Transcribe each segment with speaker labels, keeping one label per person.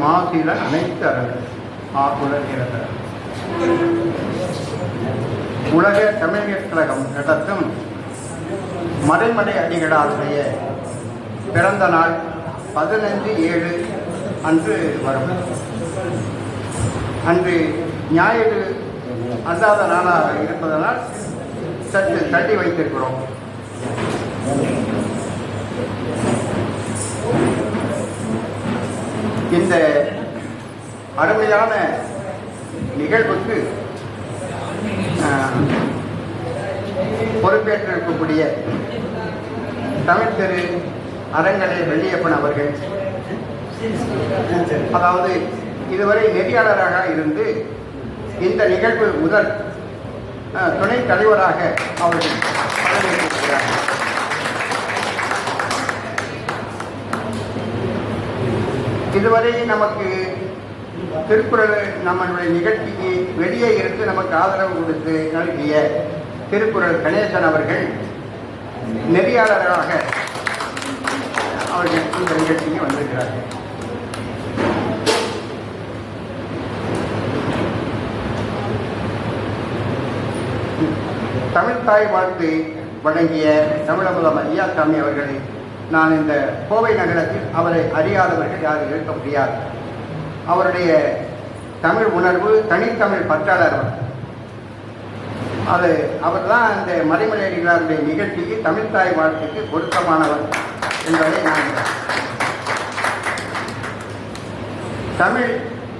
Speaker 1: மாசில அனைத்து அறங்கள் ஆகுலர் உலக தமிழர் கழகம் நடத்தும் மறைமலை அடிகளாருடைய பிறந்த நாள் பதினைந்து ஏழு அன்று வரும். அன்று ஞாயிறு அல்லாத நாளாக இருப்பதனால் சற்று தள்ளி வைத்திருக்கிறோம். இந்த அருமையான நிகழ்வுக்கு பொறுப்பேற்றிருக்கக்கூடிய தமிழ் திரு அரங்கலை வெள்ளியப்பன் அவர்கள். அதாவது இதுவரை நெறியாளராக இருந்து இந்த நிகழ்வு முதல் துணைத் தலைவராக அவர்கள் பதவியேற்றிருக்கிறார்கள். இதுவரை நமக்கு திருக்குறள் நம்மளுடைய நிகழ்ச்சிக்கு வெளியே இருந்து நமக்கு ஆதரவு கொடுத்து நல்கிய திருக்குறள் கணேசன் அவர்கள் நெறியாளர்களாக அவர்கள் இந்த நிகழ்ச்சிக்கு வந்திருக்கிறார்கள். தமிழ் தாய் வாழ்த்து வழங்கிய தமிழமுதம் ஐயாசாமி அவர்களை நான் இந்த கோவை நகரத்தில் அவரை அறியாதவர்கள் யாரும் இருக்க முடியாது அவருடைய தமிழ் உணர்வு தனித்தமிழ் பற்றாளர் அவர். அது அவர் தான் இந்த மறைமலையடிகளாருடைய நிகழ்ச்சிக்கு தமிழ்தாய் வாழ்க்கைக்கு வாழ்த்துக்கு பொருத்தமானவர் என்பதை நான் தமிழ்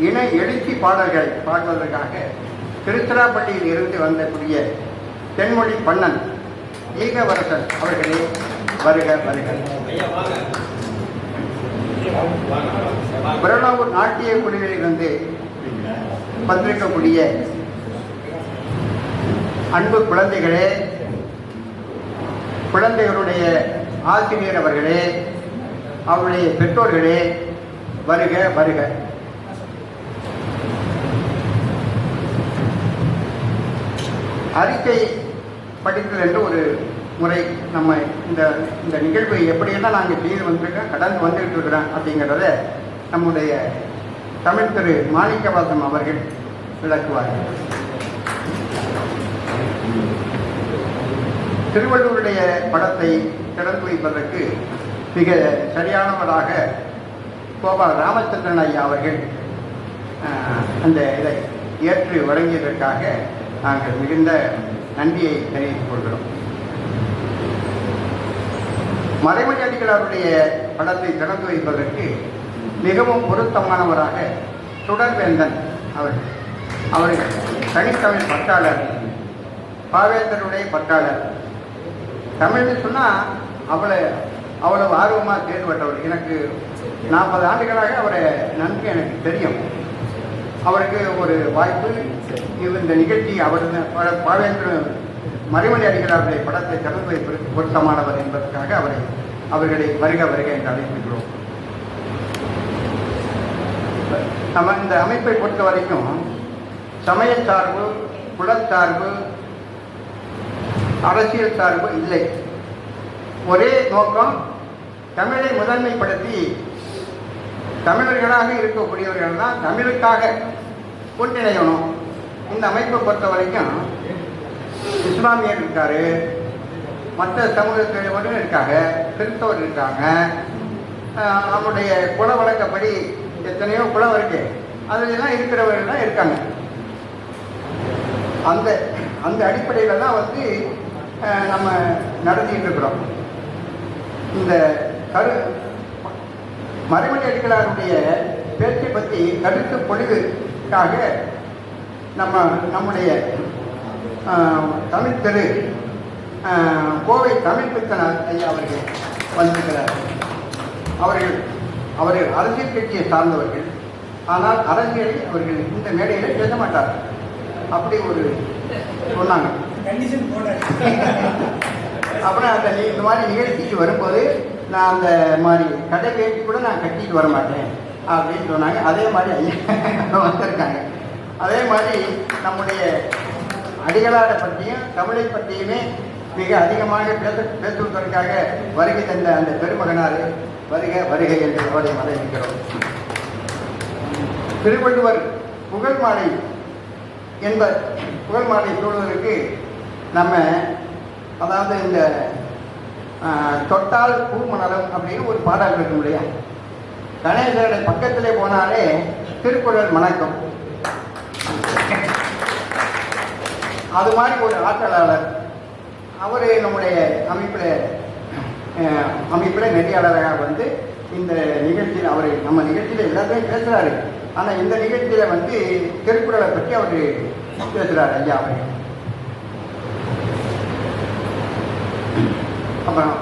Speaker 1: இன எழுச்சி பாடல்கள் பாடுவதற்காக திருச்சிராப்பள்ளியில் இருந்து வந்தக்கூடிய தென்மொழி பண்ணன் ஈகவரசன் அவர்களே வருக வருக. பிரலாவூர் நாட்டிய குழுவிலிருந்து வந்திருக்கக்கூடிய அன்பு குழந்தைகளே குழந்தைகளுடைய ஆசிரியர் அவர்களே அவருடைய பெற்றோர்களே வருக வருக. அறிக்கை படித்தல் என்று ஒரு முறை நம்ம இந்த இந்த நிகழ்வை எப்படியெல்லாம் நாங்கள் செய்து வந்திருக்கோம் கடந்து வந்துகிட்டு இருக்கிறோம் அப்படிங்கிறத நம்முடைய தமிழ் திரு மாணிக்கவாசம் அவர்கள் விளக்குவார்கள் திருவள்ளுவருடைய படத்தை திறந்து வைப்பதற்கு மிக சரியானவராக கோபால் ராமச்சந்திரன் ஐயா அவர்கள் அந்த இதை ஏற்று வழங்கியதற்காக நாங்கள் மிகுந்த நன்றியை தெரிவித்துக் கொள்கிறோம். மறைமொழி அடிகளாருடைய படத்தை திறந்து வைப்பதற்கு மிகவும் பொருத்தமானவராக சுடர்வேந்தன் அவர் அவர்கள் தனித்தமிழ் பட்டாளர் பாவேந்தருடைய பட்டாளர். தமிழ்னு சொன்னால் அவ்வளோ அவ்வளவு ஆர்வமாக செயல்பட்டவர் எனக்கு நாற்பது ஆண்டுகளாக அவரை நன்கு எனக்கு தெரியும். அவருக்கு ஒரு வாய்ப்பு இந்த நிகழ்ச்சி அவர் பாவேந்திரன் மறைமொழி அடிகளாருடைய படத்தை திறந்து வைப்பதற்கு பொருத்தமானவர் என்பதற்காக அவரை அவர்களை வருக வருக என்று அழைக்கின்றோம். நம்ம இந்த அமைப்பை பொறுத்த வரைக்கும் சமய சார்பு குலச்சார்பு அரசியல் சார்பு இல்லை. ஒரே நோக்கம் தமிழை முதன்மைப்படுத்தி தமிழர்களாக இருக்கக்கூடியவர்கள் தான் தமிழுக்காக ஒன்றிணையணும் இந்த அமைப்பை பொறுத்த வரைக்கும் இஸ்லாமியர் இருக்கார். மற்ற சமூகத்தினரும் இருக்காங்க. கிறிஸ்தவர் இருக்காங்க. ஆஹ் அவருடைய குல வழக்கப்படி எத்தனையோ குலம் இருக்கு. அதுலாம் இருக்கிறவர்கள்லாம் இருக்காங்க. அந்த அந்த அடிப்படையில் தான் வந்து நம்ம நடத்திட்டு இருக்கிறோம். இந்த கரு மறைமணி அடிகளாருடைய பேச்சை பற்றி கருத்து பொழிவுக்காக நம்ம நம்முடைய ஆஹ், தமிழ் தெரு ஆஹ், கோவை தமிழ் பித்தனார் ஐயா அவர்கள் வந்திருக்கிறார். அவர்கள் அவர்கள் அரசியல் கட்சியை சார்ந்தவர்கள். ஆனால் அரசியலில் அவர்கள் இந்த மேடையில் பேச மாட்டார்கள் அப்படி ஒரு சொன்னாங்க. அப்புறம் அந்த இந்த மாதிரி நிகழ்ச்சிக்கு வரும்போது நான் அந்த மாதிரி கடை வேட்டி கூட நான் கட்டிட்டு வர மாட்டேன் அப்படின்னு சொன்னாங்க. அதே மாதிரி ஐயா வந்திருக்காங்க. அதே மாதிரி நம்முடைய அடிகளாரை பற்றியும் தமிழை பற்றியுமே மிக அதிகமாக பேச பேசுவதற்காக வருகை தந்த அந்த பெருமகனார் வருக வருகை என்று அவரை வரவேற்கிறோம் திருவள்ளுவர் புகழ் மாலை என்ப புகழ் மாலை சூழ்வதற்கு நம்ம அதாவது இந்த தொட்டால் தொட்டால் பூமணலம் அப்படின்னு ஒரு பாடல் இருக்கும் இல்லையா? கணேசருடைய பக்கத்திலே போனாலே திருக்குறள் மணக்கம். அது மாதிரி ஒரு ஆற்றலாளர் அவர் நம்முடைய அமைப்பில் அமைப்பில் நெறியாளராக வந்து இந்த நிகழ்ச்சியில் அவர் நம்ம நிகழ்ச்சியில் எல்லாத்தையும் பேசுகிறாரு ஆனால் இந்த நிகழ்ச்சியில் வந்து திருக்குறளை பற்றி அவர் பேசுகிறார் ஐயா அவர். அப்புறம்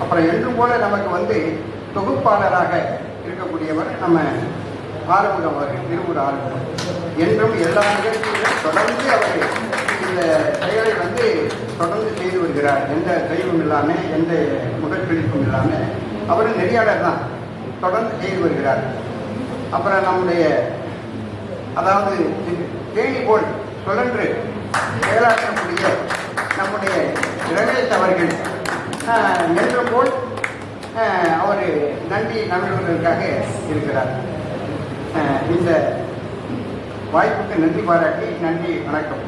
Speaker 1: அப்புறம் என்றும் போல நமக்கு வந்து தொகுப்பாளராக இருக்கக்கூடியவர் நம்ம ஆறுமுகம் அவர்கள் திருவூர் ஆறுமுகம். என்றும் எல்லா நிகழ்ச்சியிலும் தொடர்ந்து அவர் இந்த செயலை வந்து தொடர்ந்து செய்து வருகிறார். எந்த தெய்வம் இல்லாமல் எந்த முதற்பிடிப்பும் இல்லாமல் அவர் நெறியாளர் தான். தொடர்ந்து செய்து வருகிறார். அப்புறம் நம்முடைய அதாவது தேனி போல் சுழன்று செயலாற்றக்கூடிய நம்முடைய ரமேஷ் அவர்கள் நின்ற போல் நன்றி நண்பர்களுக்காக இருக்கிறார். இந்த வாய்ப்புக்கு நன்றி பாராட்டி நன்றி வணக்கம்.